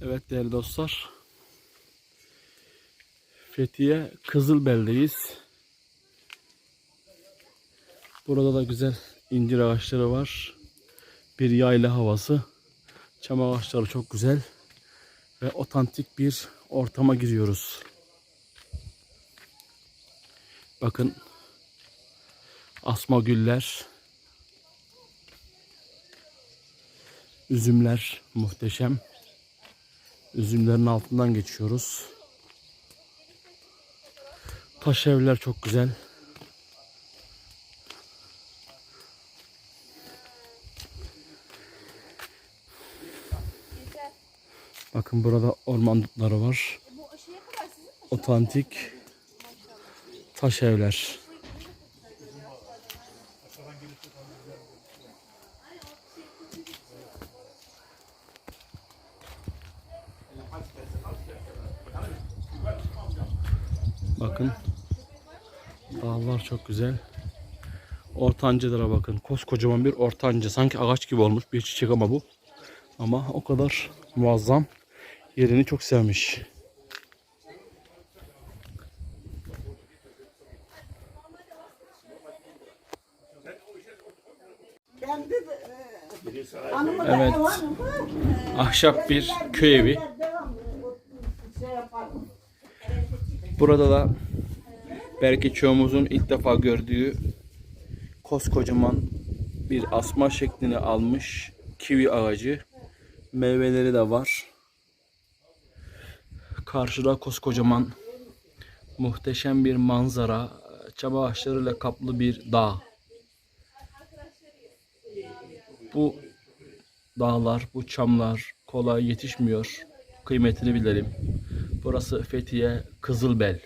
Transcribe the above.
Evet değerli dostlar. Fethiye Kızılbel'deyiz. Burada da güzel incir ağaçları var. Bir yayla havası. Çam ağaçları çok güzel. Ve otantik bir ortama giriyoruz. Bakın asma güller. Üzümler muhteşem. Üzümlerin altından geçiyoruz. Taş evler çok güzel. Bakın burada orman dutları var. Otantik taş evler. Bakın. Dağlar çok güzel. Ortancılara bakın. Koskocaman bir ortancı. Sanki ağaç gibi olmuş bir çiçek ama bu. Ama o kadar muazzam. Yerini çok sevmiş. E, Evet. Ahşap bir köy evi. Burada da belki çoğumuzun ilk defa gördüğü koskocaman bir asma şeklini almış kivi ağacı. Meyveleri de var. Karşıda koskocaman muhteşem bir manzara. Çam ağaçlarıyla kaplı bir dağ. Bu dağlar, bu çamlar kolay yetişmiyor. Kıymetini bilelim. Burası Fethiye Kızılbel.